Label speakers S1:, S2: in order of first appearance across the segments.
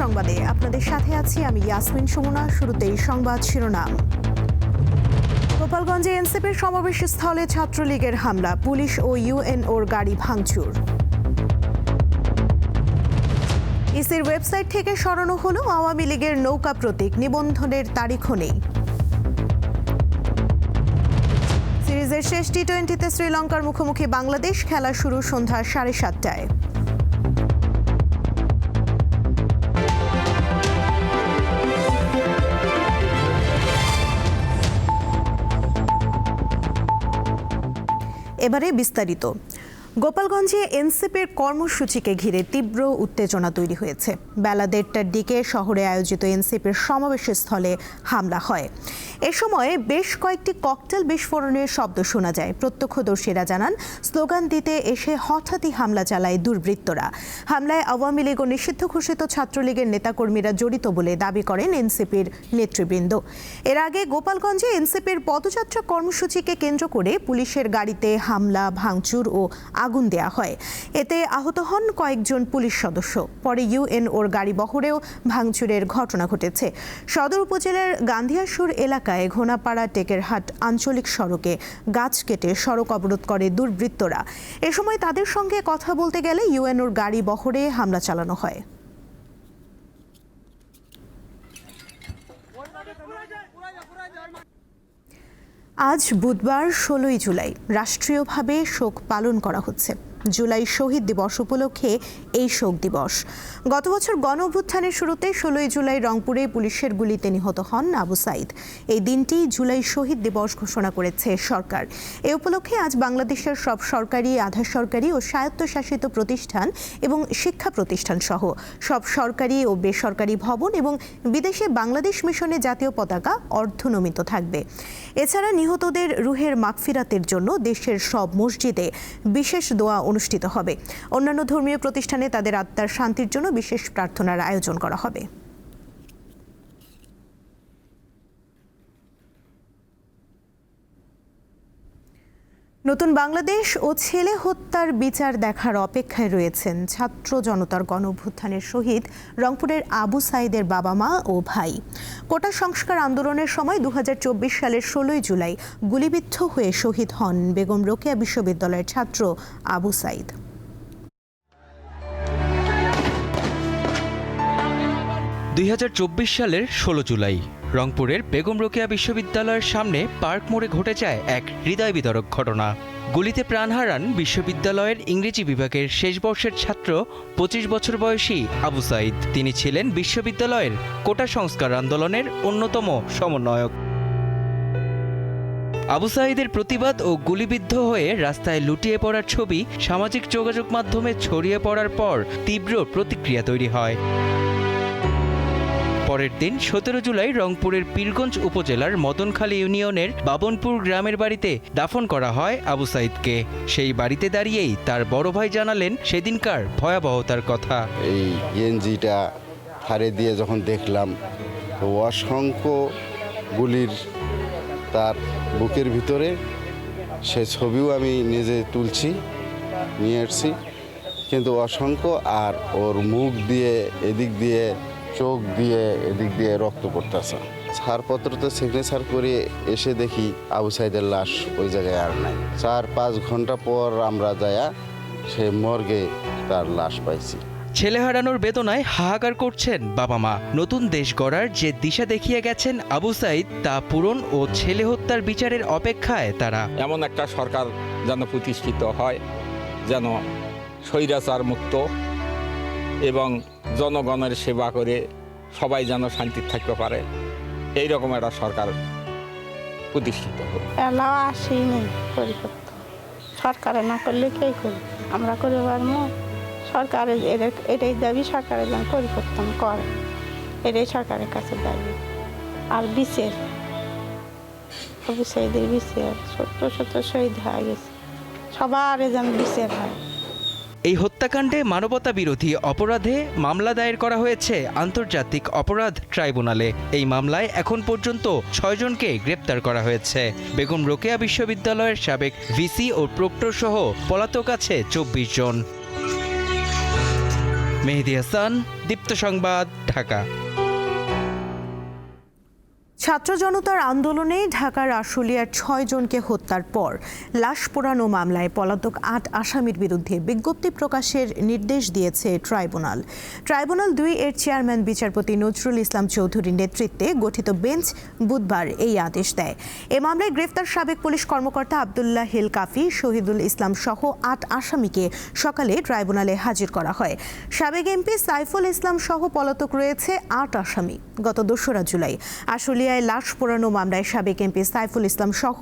S1: সংবাদে আপনাদের সাথে আছি আমি ইয়াসমিন সুমনা, শুরুতেই সংবাদ শিরোনাম। গোপালগঞ্জে এনসিপির সমাবেশ স্থলে ছাত্রলীগের হামলা, পুলিশ ও ইউএনওর গাড়ি ভাঙচুর। ইসির ওয়েবসাইট থেকে সরানো হলো আওয়ামী লীগের নৌকা প্রতীক, নিবন্ধনের তারিখও নেই। সিরিজের শেষ টি টোয়েন্টিতে শ্রীলঙ্কার মুখোমুখি বাংলাদেশ, খেলা শুরু সন্ধ্যা সাড়ে সাতটায়। এবারে বিস্তারিত। গোপালগঞ্জে এনসিপির কর্মসূচিকে ঘিরে তীব্র উত্তেজনা তৈরি হয়েছে। বেলা দেড়টার দিকে শহরে আয়োজিত এনসিপির সমাবেশ স্থলে হামলা হয়। এ সময় বেশ কয়েকটি ককটেল বিস্ফোরণের শব্দ শোনা যায়। প্রত্যক্ষদর্শীরা জানান, স্লোগান দিতে এসে হঠাৎই হামলা চালায় দুর্বৃত্তরা। হামলায় আওয়ামী লীগ ও নিষিদ্ধ ঘোষিত ছাত্রলীগের নেতাকর্মীরা জড়িত বলে দাবি করেন এনসিপির নেতৃবৃন্দ। এর আগে গোপালগঞ্জে এনসিপির পদযাত্রা কর্মসূচিকে কেন্দ্র করে পুলিশের গাড়িতে হামলা, ভাঙচুর ও আগুন দেয়া হয়। এতে আহত হন কয়েকজন পুলিশ সদস্য। পরে ইউএন ওর গাড়ি বহরেও ভাঙচুরের ঘটনা ঘটেছে। সদর উপজেলার গান্ধিয়াসুর এলাকায় ঘোনাপাড়া টেকেরহাট আঞ্চলিক সড়কে গাছ কেটে সড়ক অবরোধ করে দুর্বৃত্তরা। এ সময় তাদের সঙ্গে কথা বলতে গেলে ইউএনওর গাড়ি বহরে হামলা চালানো হয়। আজ বুধবার ষোলোই জুলাই। রাষ্ট্রীয়ভাবে শোক পালন করা হচ্ছে। জুলাই শহীদ দিবস উপলক্ষে এই শোক দিবস। গত বছর গণ অভ্যুত্থানের শুরুতে ষোলোই জুলাই রংপুরে পুলিশের গুলিতে নিহত হন আবু সাইদ। এই দিনটি জুলাই শহীদ দিবস ঘোষণা করেছে সরকার। এ উপলক্ষে আজ বাংলাদেশের সব সরকারি, আধা সরকারি ও স্বায়ত্তশাসিত প্রতিষ্ঠান এবং শিক্ষা প্রতিষ্ঠান সহ সব সরকারি ও বেসরকারি ভবন এবং বিদেশে বাংলাদেশ মিশনে জাতীয় পতাকা অর্ধনমিত থাকবে। এছাড়া নিহতদের রুহের মাগফিরাতের জন্য দেশের সব মসজিদে বিশেষ দোয়া অনুষ্ঠিত হবে। অন্যান্য ধর্মীয় প্রতিষ্ঠানে তাদের আত্মার শান্তির জন্য বিশেষ প্রার্থনার আয়োজন করা হবে। নতুন বাংলাদেশ ও ছেলে হত্যার বিচার দেখার অপেক্ষায় রয়েছেন ছাত্র জনতার গণঅভ্যুত্থানের শহীদ রংপুরের আবু সাইদের বাবা মা ও ভাই। কোটা সংস্কার আন্দোলনের সময় দুহাজার চব্বিশ সালের ষোলোই জুলাই গুলিবিদ্ধ হয়ে শহীদ হন বেগম রোকেয়া বিশ্ববিদ্যালয়ের ছাত্র আবু সাইদ।
S2: দুই হাজার চব্বিশ সালের ষোলো জুলাই রংপুরের বেগম রোকেয়া বিশ্ববিদ্যালয়ের সামনে পার্ক মোড়ে ঘটে যায় এক হৃদয় বিতরক ঘটনা। গুলিতে প্রাণ হারান বিশ্ববিদ্যালয়ের ইংরেজি বিভাগের শেষ বর্ষের ছাত্র পঁচিশ বছর বয়সী আবু সাইদ। তিনি ছিলেন বিশ্ববিদ্যালয়ের কোটা সংস্কার আন্দোলনের অন্যতম সমন্বয়ক। আবু সাইদের প্রতিবাদ ও গুলিবিদ্ধ হয়ে রাস্তায় লুটিয়ে পড়ার ছবি সামাজিক যোগাযোগ মাধ্যমে ছড়িয়ে পড়ার পর তীব্র প্রতিক্রিয়া তৈরি হয়। পরের দিন সতেরো জুলাই রংপুরের পীরগঞ্জ উপজেলার মদনখালী ইউনিয়নের বাবনপুর গ্রামের বাড়িতে দাফন করা হয় আবু সাইদকে। সেই বাড়িতে দাঁড়িয়েই তার বড় ভাই জানালেন সেদিনকার ভয়াবহতার কথা।
S3: এই গেঞ্জিটা ফাড়ে দিয়ে যখন দেখলাম অসংখ্য গুলির তার বুকের ভিতরে সে ছবিও আমি নিজে তুলছি, নিয়ে এসছি কিন্তু অসংখ্য আর ওর মুখ দিয়ে, এদিক দিয়ে চোখ দিয়ে এদিক দিয়ে রক্ত পড়তেছে। ছাড়পত্র তো সিগনেচার করে এসে দেখি আবু সাইদের লাশ ওই জায়গায় আর নাই। চার পাঁচ ঘণ্টা পর আমরা যায়া সে মর্গে তার লাশ পাইছি।
S2: ছেলে হারানোর বেদনায় হাহাকার করছেন বাবা মা। নতুন দেশ গড়ার যে দিশা দেখিয়ে গেছেন আবু সাইদ তা পূরণ ও ছেলে হত্যার বিচারের অপেক্ষায় তারা।
S4: এমন একটা সরকার যেন প্রতিষ্ঠিত হয় যেন স্বৈরাচার মুক্ত এবং জনগণের সেবা করে সবাই যেন শান্তি থাকতে পারে এই রকম একটা সরকার প্রতিষ্ঠিত
S5: সরকারে না করলে কে করবে? আমরা করে পারব? সরকারের এদের- এটাই দাবি সরকারের যেন পরিবর্তন করে। এটাই সরকারের কাছে দাবি। আর বিচের। অফিসাইদের বিচের। সত্য সত্য শহীদ হয়ে গেছে। সবার যেন বিচের হয়।
S2: এই হত্যাকাণ্ডে মানবতা বিরোধী অপরাধে মামলা দায়ের করা হয়েছে আন্তর্জাতিক অপরাধ ট্রাইব্যুনালে। এই মামলায় এখন পর্যন্ত ছয়জনকে গ্রেপ্তার করা হয়েছে। বেগম রোকেয়া বিশ্ববিদ্যালয়ের সাবেক ভিসি ও প্রক্টর সহ পলাতক আছে চব্বিশ জন। মেহেদি হাসান, দীপ্ত সংবাদ, ঢাকা।
S1: ছাত্র জনতার আন্দোলনে ঢাকার আশুলিয়ার ছয় জনকে হত্যার পর লাশ পোড়ানো মামলায় পলাতক আট আসামির বিরুদ্ধে বিজ্ঞপ্তি প্রকাশের নির্দেশ দিয়েছে ট্রাইব্যুনাল। ট্রাইব্যুনাল দুই এর চেয়ারম্যান বিচারপতি নজরুল ইসলাম চৌধুরীর নেতৃত্বে গঠিত বেঞ্চ বুধবার এই আদেশ দেয়। এ মামলায় গ্রেফতার সাবেক পুলিশ কর্মকর্তা আবদুল্লাহ হিল কাফি, শহীদুল ইসলাম সহ আট আসামিকে সকালে ট্রাইব্যুনালে হাজির করা হয়। সাবেক এমপি সাইফুল ইসলাম সহ পলাতক রয়েছে আট আসামি গত দোসরা জুলাই। আশুলিয়ায় লাশ পোড়ানো মামলায় সাবেক এমপি সাইফুল ইসলাম সহ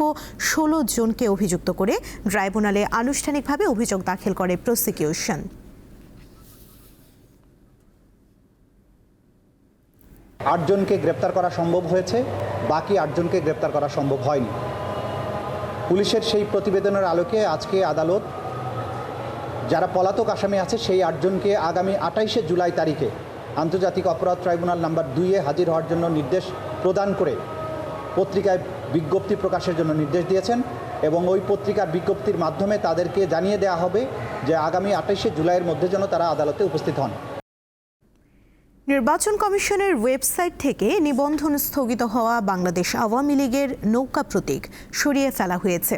S1: ষোলো জনকে অভিযুক্ত করে ট্রাইব্যুনালে আনুষ্ঠানিকভাবে অভিযোগ দাখিল করে প্রসিকিউশন।
S6: আটজনকে গ্রেপ্তার করা সম্ভব হয়েছে, বাকি আটজনকে গ্রেপ্তার করা সম্ভব হয়নি। পুলিশের সেই প্রতিবেদনের আলোকে আজকে আদালত, যারা পলাতক আসামি আছে, সেই আটজনকে আগামী আঠাইশে জুলাই তারিখে আন্তর্জাতিক অপরাধ ট্রাইব্যুনাল নাম্বার দুইয়ে হাজির হওয়ার জন্য নির্দেশ প্রদান করে পত্রিকায় বিজ্ঞপ্তি প্রকাশের জন্য নির্দেশ দিয়েছেন এবং ওই পত্রিকার বিজ্ঞপ্তির মাধ্যমে তাদেরকে জানিয়ে দেওয়া হবে যে আগামী আঠাশে জুলাইয়ের মধ্যে যেন তারা আদালতে উপস্থিত হন।
S1: নির্বাচন কমিশনের ওয়েবসাইট থেকে নিবন্ধন স্থগিত হওয়া বাংলাদেশ আওয়ামী লীগের নৌকা প্রতীক সরিয়ে ফেলা হয়েছে।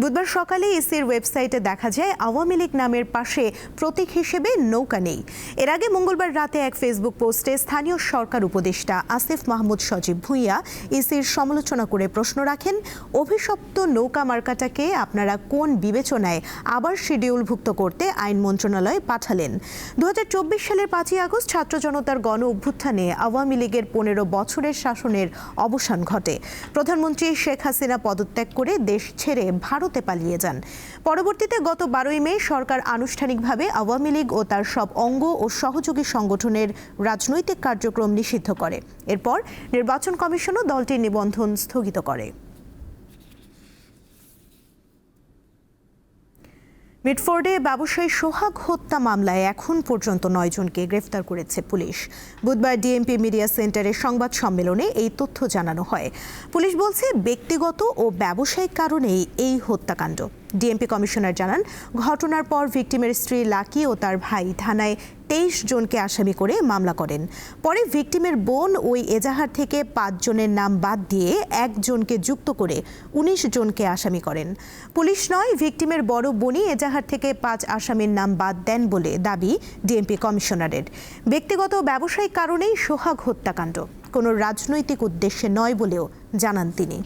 S1: বুধবার সকালে ইসির ওয়েবসাইটে দেখা যায়, আওয়ামী লীগ নামের পাশে প্রতীক হিসেবে নৌকা নেই। এর আগে মঙ্গলবার রাতে এক ফেসবুক পোস্টে স্থানীয় সরকার উপদেষ্টা আসিফ মাহমুদ সজীব ভুঁইয়া ইসির সমালোচনা করে প্রশ্ন রাখেন, অভিশপ্ত নৌকা মার্কাটাকে আপনারা কোন বিবেচনায় আবার শিডিউলভুক্ত করতে আইন মন্ত্রণালয়ে পাঠালেন? দু হাজার চব্বিশ সালের পাঁচই আগস্ট ছাত্র জনতার গণ অভ্যুত্থানে আওয়ামী লীগের পনেরো বছরের শাসনের অবসান ঘটে। প্রধানমন্ত্রী শেখ হাসিনা পদত্যাগ করে দেশ ছেড়ে ভারতে পালিয়ে যান। পরবর্তীতে গত বারোই মে সরকার আনুষ্ঠানিকভাবে আওয়ামী লীগ ও তার সব অঙ্গ ও সহযোগী সংগঠনের রাজনৈতিক কার্যক্রম নিষিদ্ধ করে। এরপর নির্বাচন কমিশনও দলটির নিবন্ধন স্থগিত করে। মিটফোর্ডে ব্যবসায়ী সোহাগ হত্যা মামলায় এখন পর্যন্ত নয়জনকে গ্রেফতার করেছে পুলিশ। বুধবার ডিএমপি মিডিয়া সেন্টারের সংবাদ সম্মেলনে এই তথ্য জানানো হয়। পুলিশ বলছে, ব্যক্তিগত ও ব্যবসায়িক কারণেই এই হত্যাকাণ্ড। ডিএমপি কমিশনার জানান, ঘটনার পর ভিকটিমের স্ত্রী লাকি ও তার ভাই থানায় তেইশ জনকে আসামি করে মামলা করেন। পরে ভিকটিমের বোন ওই এজাহার থেকে পাঁচ জনের নাম বাদ দিয়ে একজনকে যুক্ত করে উনিশ জনকে আসামি করেন। পুলিশ নয়, ভিকটিমের বড় বোনই এজাহার থেকে পাঁচ আসামির নাম বাদ দেন বলে দাবি ডিএমপি কমিশনারের। ব্যক্তিগত ব্যবসায়িক কারণেই সোহাগ হত্যাকাণ্ড। কোনো রাজনৈতিক উদ্দেশ্যে নয় বলেও জানান তিনি।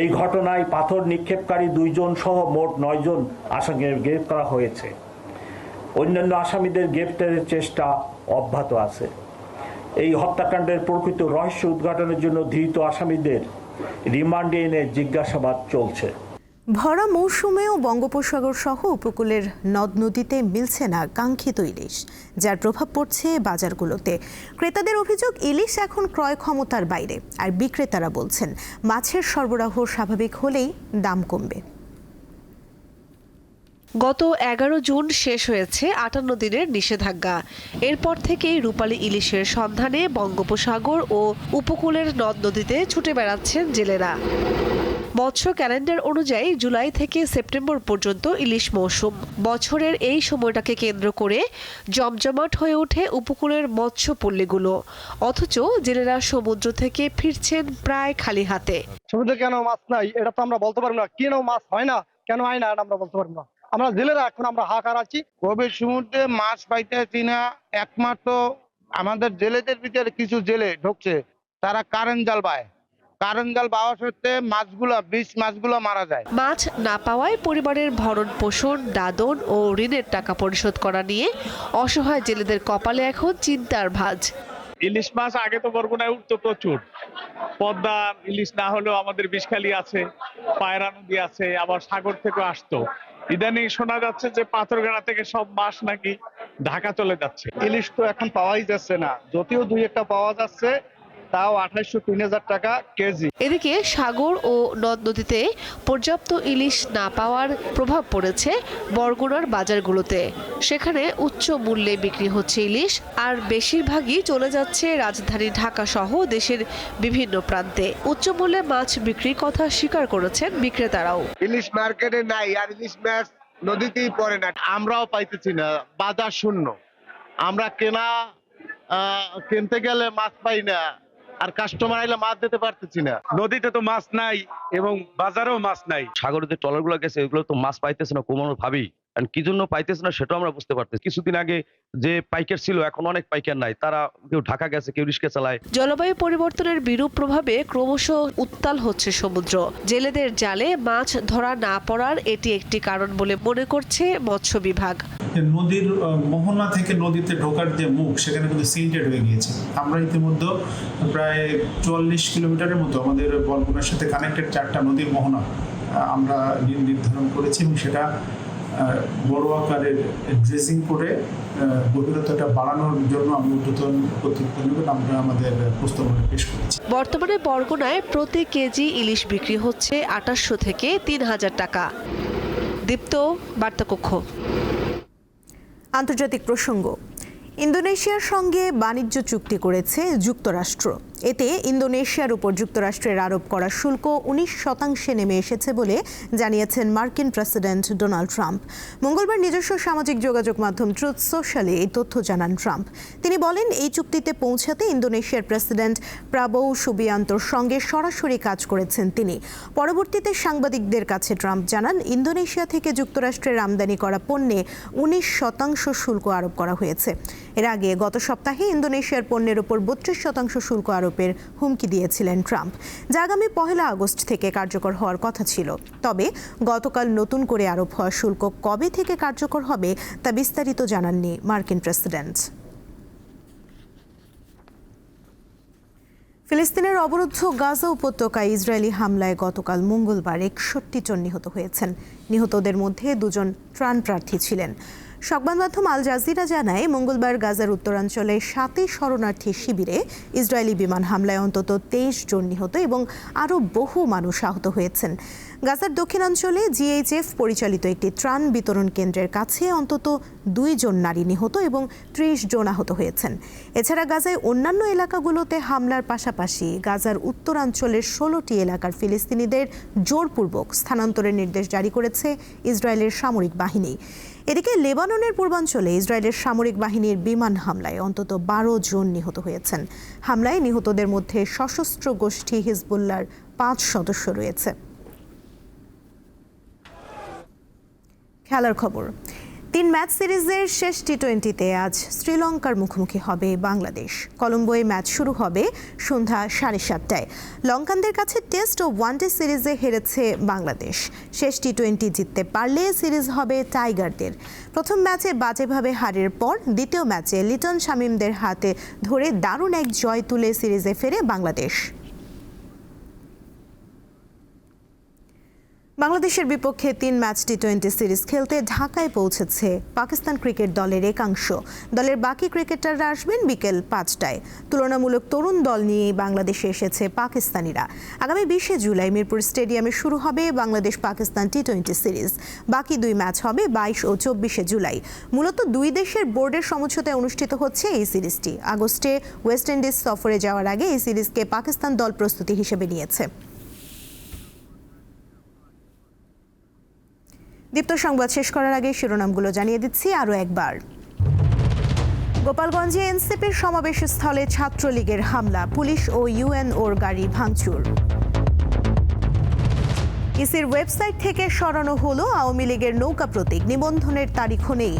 S7: এই ঘটনায় পাথর নিক্ষেপকারী দুইজন সহ মোট নয়জন আসামিকে গ্রেফতার করা হয়েছে। অন্যান্য আসামিদের গ্রেফতারের চেষ্টা অব্যাহত আছে। এই হত্যাকাণ্ডের প্রকৃত রহস্য উদ্ঘাটনের জন্য ধৃত আসামিদের রিমান্ডে এনে জিজ্ঞাসাবাদ চলছে।
S1: ভরা মৌসুমেও বঙ্গোপসাগর সহ উপকূলের নদ নদীতে মিলছে না কাঙ্ক্ষিত ইলিশ, যার প্রভাব পড়ছে বাজারগুলোতে। ক্রেতাদের অভিযোগ, ইলিশ এখন ক্রয় ক্ষমতার বাইরে। আর বিক্রেতারা বলছেন, মাছের সরবরাহ স্বাভাবিক হলেই দাম কমবে।
S8: গত এগারো জুন শেষ হয়েছে আটান্ন দিনের নিষেধাজ্ঞা। এরপর থেকেই রূপালী ইলিশের সন্ধানে বঙ্গোপসাগর ও উপকূলের নদ নদীতে ছুটে বেড়াচ্ছেন জেলেরা। মৎস্য ক্যালেন্ডার অনুযায়ী জুলাই থেকে সেপ্টেম্বর পর্যন্ত ইলিশ মৌসুম। বছরের এই সময়টাকে কেন্দ্র করে জমজমাট হয়ে ওঠে উপকূলের মৎস্য পল্লীগুলো। অথচ জেলেরা সমুদ্র থেকে ফিরছেন প্রায় খালি হাতে।
S9: সমুদ্রে কেন মাছ নাই? এটা তো আমরা বলতে পারব না। কেন মাছ হয় না? কেন হয় না? এটা আমরা বলতে পারব না। আমরা জেলেরা এখন আমরা হাহাকার আছি।
S10: গভীর সমুদ্রে মাছ পাইতেছি না। একমাত্র আমাদের জেলেদের ভিতরে কিছু জেলে ঢুকছে। তারা কারেন্ট জাল পায়। কারেন্ট জাল পাওয়া সত্ত্বে মাছগুলা বিষ মাছগুলো মারা যায়।
S8: মাছ না পাওয়ায় পরিবারের ভরণ পোষণ দাদন ও ঋণের টাকা পরিশোধ করা নিয়ে অসহায় জেলেদের কপালে এখন চিন্তার ভাঁজ।
S11: ইলিশ মাছ আগে তো বরগুনায় উঠতো প্রচুর। পদ্মা ইলিশ না হলেও আমাদের বিষখালি আছে পায়রা নদী আছে আবার সাগর থেকে আসতো। ইদানিং শোনা যাচ্ছে যে পাথরগাড়া থেকে সব মাছ নাকি ঢাকা চলে যাচ্ছে।
S9: ইলিশ তো এখন পাওয়াই যাচ্ছে না। যদিও দুই একটা পাওয়া যাচ্ছে তাও আঠাইশশো তিন হাজার টাকা কেজি।
S8: এদিকে সাগর ও নদ নদীতে পর্যাপ্ত ইলিশ না পাওয়ার প্রভাব পড়েছে বরগুনার বাজারগুলোতে। সেখানে উচ্চ মূল্যে বিক্রি হচ্ছে ইলিশ আর বেশিরভাগই চলে যাচ্ছে রাজধানী ঢাকা সহ দেশের বিভিন্ন প্রান্তে। উচ্চ মূল্যে মাছ বিক্রির কথা স্বীকার করেছেন বিক্রেতারাও।
S10: ইলিশ মার্কেটে নাই আর ইলিশ মাছ নদীতেই পড়ে না।
S9: আমরাও পাইতেছি না বাজার শূন্য। আমরা কেনা আহ, কিনতে গেলে মাছ পাই না। আর কাস্টমার আইলে মাছ দিতে পারতেছি না।
S12: নদীতে তো মাছ নাই এবং বাজারেও মাছ নাই। সাগরের যে ট্রলারগুলো গেছে ওইগুলো তো মাছ পাইতেছে না কোনো ভাবেই কারণ কি জন্য পাইতেছে না সেটাও আমরা বুঝতে পারতেছি কিছুদিন আগে যে পাইকার ছিল এখন অনেক পাইকার নাই। তারা কেউ ঢাকা গেছে কেউ রিস্কে চালায়।
S8: জলবায়ু পরিবর্তনের বিরূপ প্রভাবে ক্রমশ উত্তাল হচ্ছে সমুদ্র। জেলেদের জালে মাছ ধরা না পড়ার এটি একটি কারণ বলে মনে করছে মৎস্য বিভাগ।
S13: নদীর মোহনা থেকে নদীতে ঢোকার যে মুখ সেখানে কিন্তু সিল্টেড হয়ে গিয়েছে। আমরা ইতিমধ্যে প্রায় চুয়াল্লিশ কিলোমিটারের মতো আমাদের বরগুনার সাথে কানেক্টেড চারটা নদীর মোহনা আমরা নির্ধারণ করেছি এবং সেটা বড় আকারের ড্রেসিং করে গভীরতাটা বাড়ানোর জন্য আমি ঊর্ধ্বতন কর্তৃপক্ষ আমরা আমাদের প্রস্তাবনা পেশ করেছি।
S8: বর্তমানে বরগুনায় প্রতি কেজি ইলিশ বিক্রি হচ্ছে আঠাশশো থেকে তিন হাজার টাকা। দীপ্ত বার্তাকক্ষ।
S1: আন্তর্জাতিক প্রসঙ্গ ইন্দোনেশিয়ার সঙ্গে বাণিজ্য চুক্তি করেছে যুক্তরাষ্ট্র। এতে ইন্দোনেশিয়ার উপর যুক্তরাষ্ট্রের আরোপ করা শুল্ক উনিশ শতাংশে নেমে এসেছে বলে জানিয়েছেন মার্কিন প্রেসিডেন্ট ডোনাল্ড ট্রাম্প। মঙ্গলবার নিজস্ব সামাজিক যোগাযোগ মাধ্যম ট্রুথ সোশ্যালে এই তথ্য জানান ট্রাম্প। তিনি বলেন, এই চুক্তিতে পৌঁছাতে ইন্দোনেশিয়ার প্রেসিডেন্ট প্রাবৌ সুবিয়ান্তর সঙ্গে সরাসরি কাজ করেছেন তিনি। পরবর্তীতে সাংবাদিকদের কাছে ট্রাম্প জানান, ইন্দোনেশিয়া থেকে যুক্তরাষ্ট্রের আমদানি করা পণ্যে উনিশ শতাংশ শুল্ক আরোপ করা হয়েছে। এর আগে গত সপ্তাহে ইন্দোনেশিয়ার পণ্যের উপর বত্রিশ শতাংশ শুল্ক আরোপের হুমকি দিয়েছিলেন ট্রাম্প। যা আগামী পহেলা আগস্ট থেকে কার্যকর হওয়ার কথা ছিল। তবে গতকাল নতুন করে আরোপ হওয়া শুল্ক কবে থেকে কার্যকর হবে তা বিস্তারিত জানাননি মার্কিন প্রেসিডেন্ট। ফিলিস্তিনের অবরুদ্ধ গাজা উপত্যকায় ইসরায়েলি হামলায় গতকাল মঙ্গলবার একষট্টি জন নিহত হয়েছেন। নিহতদের মধ্যে দুজন ত্রাণ প্রার্থী ছিলেন। সংবাদ মাধ্যম আল জাজিরা জানায়, মঙ্গলবার গাজার উত্তরাঞ্চলে সাতই শরণার্থী শিবিরে ইসরায়েলি বিমান হামলায় অন্তত তেইশ জন নিহত এবং আরও বহু মানুষ আহত হয়েছেন। গাজার দক্ষিণাঞ্চলে জিএইচএফ পরিচালিত একটি ত্রাণ বিতরণ কেন্দ্রের কাছে অন্তত দুই জন নারী নিহত এবং ত্রিশ জন আহত হয়েছেন। এছাড়া গাজায় অন্যান্য এলাকাগুলোতে হামলার পাশাপাশি গাজার উত্তরাঞ্চলের ষোলোটি এলাকার ফিলিস্তিনিদের জোরপূর্বক স্থানান্তরের নির্দেশ জারি করেছে ইসরায়েলের সামরিক বাহিনী। এদিকে লেবাননের পূর্বাঞ্চলে ইসরায়েলের সামরিক বাহিনীর বিমান হামলায় অন্তত বারো জন নিহত হয়েছেন। হামলায় নিহতদের মধ্যে সশস্ত্র গোষ্ঠী হিজবুল্লার পাঁচ সদস্য রয়েছে। খেলার খবর। তিন ম্যাচ সিরিজের শেষ টি টোয়েন্টিতে আজ শ্রীলঙ্কার মুখোমুখি হবে বাংলাদেশ। কলম্বোয় ম্যাচ শুরু হবে সন্ধ্যা সাড়ে সাতটায়। লঙ্কানদের কাছে টেস্ট ও ওয়ানডে সিরিজে হেরেছে বাংলাদেশ। শেষ টি টোয়েন্টি জিততে পারলে সিরিজ হবে টাইগারদের। প্রথম ম্যাচে বাজেভাবে হারের পর দ্বিতীয় ম্যাচে লিটন শামীমদের হাতে ধরে দারুণ এক জয় তুলে সিরিজে ফেরে বাংলাদেশ। বাংলাদেশের বিপক্ষে তিন ম্যাচ টি টোয়েন্টি সিরিজ খেলতে ঢাকায় পৌঁছেছে পাকিস্তান ক্রিকেট দলের একাংশ। দলের বাকি ক্রিকেটাররা আসবেন বিকেল পাঁচটায়। তুলনামূলক তরুণ দল নিয়েই বাংলাদেশে এসেছে পাকিস্তানিরা। আগামী বিশে জুলাই মিরপুর স্টেডিয়ামে শুরু হবে Bangladesh Pakistan T twenty series. বাকি দুই ম্যাচ হবে বাইশ ও চব্বিশে জুলাই। মূলত দুই দেশের বোর্ডের সমঝোতায় অনুষ্ঠিত হচ্ছে এই সিরিজটি। আগস্টে ওয়েস্ট ইন্ডিজ সফরে যাওয়ার আগে এই সিরিজকে পাকিস্তান দল প্রস্তুতি হিসেবে নিয়েছে। দীপ্ত সংবাদ শেষ করার আগে শিরোনামগুলো জানিয়ে দিচ্ছি আরও একবার। গোপালগঞ্জে এনসিপির সমাবেশ স্থলে ছাত্রলীগের হামলা, পুলিশ ও ইউএনওর গাড়ি ভাঙচুর। ইসির ওয়েবসাইট থেকে সরানো হলো আওয়ামী লীগের নৌকা প্রতীক, নিবন্ধনের তারিখও নেই।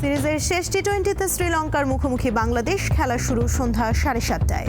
S1: সিরিজের শেষ টি টোয়েন্টিতে শ্রীলঙ্কার মুখোমুখি বাংলাদেশ, খেলা শুরু সন্ধ্যা সাড়ে সাতটায়।